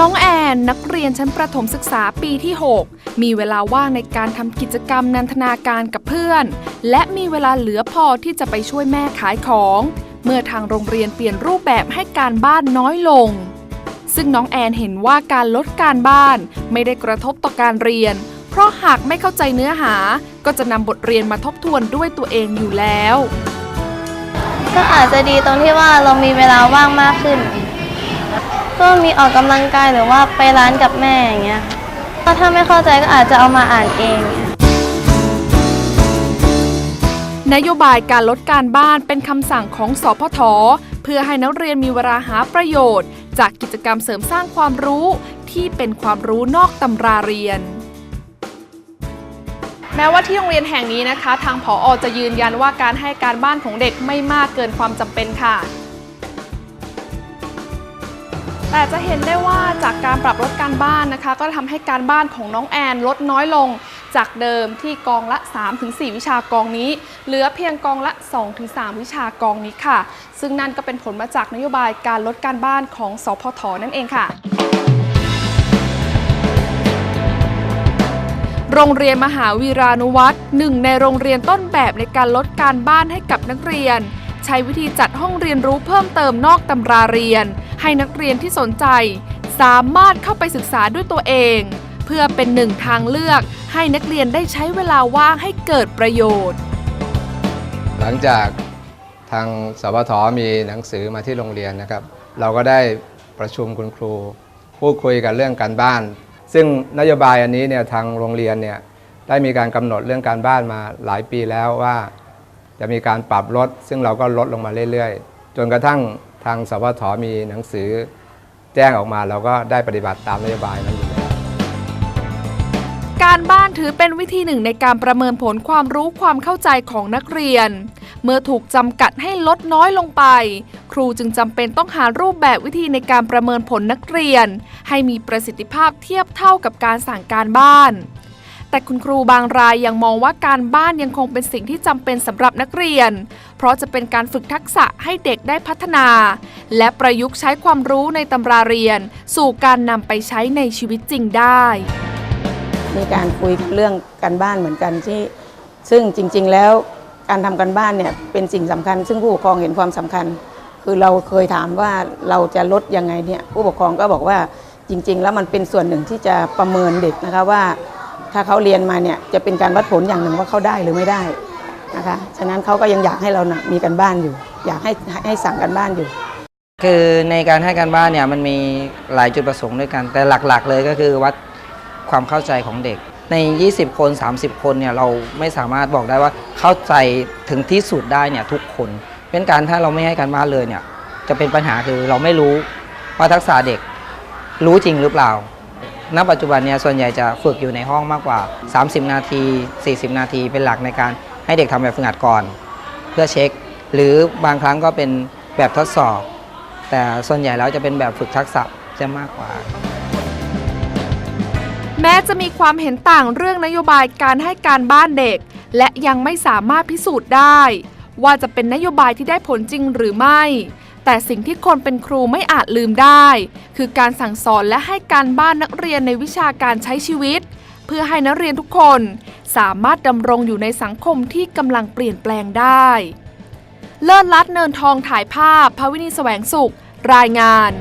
น้องแอนนักเรียนชั้นประถมศึกษาปีที่ 6 มีเวลาว่างในการทำกิจกรรมนันทนาการกับเพื่อน และมีเวลาเหลือพอที่จะไปช่วยแม่ขายของ เมื่อทางโรงเรียนเปลี่ยนรูปแบบให้การบ้านน้อยลง ซึ่งน้องแอนเห็นว่าการลดการบ้านไม่ได้กระทบต่อการเรียน เพราะหากไม่เข้าใจเนื้อหา ก็จะนำบทเรียนมาทบทวนด้วยตัวเองอยู่แล้ว ก็อาจจะดีตรงที่ว่าเรามีเวลาว่างมากขึ้น ก็มีออกกำลังกายหรือว่าไปร้านกับแม่อย่างเงี้ยก็ถ้าไม่เข้าใจก็อาจจะเอามาอ่านเองเนี่ยนโยบายการลดการบ้านเป็นคำสั่งของสพทเพื่อให้นักเรียนมีเวลาหาประโยชน์ จากกิจกรรมเสริมสร้างความรู้ที่เป็นความรู้นอกตำราเรียนแม้ว่าที่โรงเรียนแห่งนี้นะคะ ทางผออจะยืนยันว่าการให้การบ้านของเด็กไม่มากเกินความจำเป็นค่ะ แต่จะเห็นได้ว่าจากการปรับลดการบ้านนะคะ ก็ทำให้การบ้านของน้องแอนลดน้อยลง จากเดิมที่กองละ 3-4 วิชากองนี้ เหลือเพียงกองละ 2-3 วิชากองนี้ค่ะ ซึ่งนั่นก็เป็นผลมาจากนโยบายการลดการบ้านของสพทนั่นเองค่ะโรงเรียนมหาวีรานุวัตรหนึ่งในโรงเรียนต้นแบบในการลดการบ้านให้กับนักเรียน ใช้วิธีจัดห้องเรียนรู้เพิ่มเติมนอกตำราเรียน ให้นักเรียนที่สนใจ สามารถเข้าไปศึกษาด้วยตัวเอง เพื่อเป็นหนึ่งทางเลือก ให้นักเรียนได้ใช้เวลาว่างให้เกิดประโยชน์ หลังจากทางสพทมีหนังสือมาที่โรงเรียนนะครับ เราก็ได้ประชุมคุณครูพูดคุยกันเรื่องการบ้าน ซึ่งนโยบายอันนี้เนี่ยทางโรงเรียนเนี่ยได้มีการกำหนดเรื่องการบ้านมาหลายปีแล้วว่า จะมีการปรับลด ซึ่งเราก็ลดลงมาเรื่อยๆ จนกระทั่งทางสพทมีหนังสือแจ้งออกมาเราก็ได้ปฏิบัติตามนโยบายนั้นอยู่แล้วการบ้านถือเป็นวิธีหนึ่งในการประเมินผลความรู้ความเข้าใจของนักเรียน เมื่อถูกจำกัดให้ลดน้อยลงไป ครูจึงจำเป็นต้องหารูปแบบวิธีในการประเมินผลนักเรียน ให้มีประสิทธิภาพเทียบเท่ากับการสั่งการบ้าน แต่คุณครูบางรายยังมองว่าการบ้านยังคงเป็นสิ่งที่จำเป็นสำหรับนักเรียน เพราะจะเป็นการฝึกทักษะให้เด็กได้พัฒนา และประยุกต์ใช้ความรู้ในตำราเรียน สู่การนำไปใช้ในชีวิตจริงได้ มีการคุยเรื่องการบ้านเหมือนกันที่ ซึ่งจริง ๆ แล้วการทำการบ้านเนี่ยเป็นสิ่งสำคัญ ซึ่งผู้ปกครองเห็นความสำคัญ คือเราเคยถามว่าเราจะลดยังไงเนี่ยผู้ปกครองก็บอกว่าจริง ๆ แล้วมันเป็นส่วนหนึ่งที่จะประเมินเด็กนะคะว่า ถ้าเขาเรียนมาเนี่ยจะเป็นการวัดผลอย่างหนึ่งว่าเขาได้หรือไม่ได้นะคะฉะนั้นเขาก็ยังอยากให้เรานะมีการบ้านอยู่ อยากให้ให้สั่งการบ้านอยู่ คือในการให้การบ้านเนี่ยมันมีหลายจุดประสงค์ด้วยกัน แต่หลักๆ เลยก็คือวัดความเข้าใจของเด็ก ใน 20 คน 30 คนเนี่ยเราไม่สามารถบอกได้ว่าเข้าใจถึงที่สุดได้เนี่ยทุกคนเป็นการถ้าเราไม่ให้การบ้านเลยเนี่ยจะเป็นปัญหาคือเราไม่รู้ว่าทักษะเด็กรู้จริงหรือเปล่า ณปัจจุบันเนี่ยส่วนใหญ่จะฝึกอยู่ในห้องมากกว่า 30 นาที 40 นาทีเป็นหลักในการให้เด็กทำแบบฝึกหัดก่อน เพื่อเช็ค หรือบางครั้งก็เป็นแบบทดสอบ แต่ส่วนใหญ่แล้วจะเป็นแบบฝึกทักษะจะมากกว่า แม้จะมีความเห็นต่างเรื่องนโยบายการให้การบ้านเด็ก และยังไม่สามารถพิสูจน์ได้ ว่าจะเป็นนโยบายที่ได้ผลจริงหรือไม่ แต่สิ่งที่คนเป็นครูไม่อาจลืมได้ คือการสั่งสอนและให้การบ้านนักเรียนในวิชาการใช้ชีวิต เพื่อให้นักเรียนทุกคนสามารถดำรงอยู่ในสังคมที่กำลังเปลี่ยนแปลงได้ เลิศลัดเนินทองถ่ายภาพพาวินีแสวงสุข รายงาน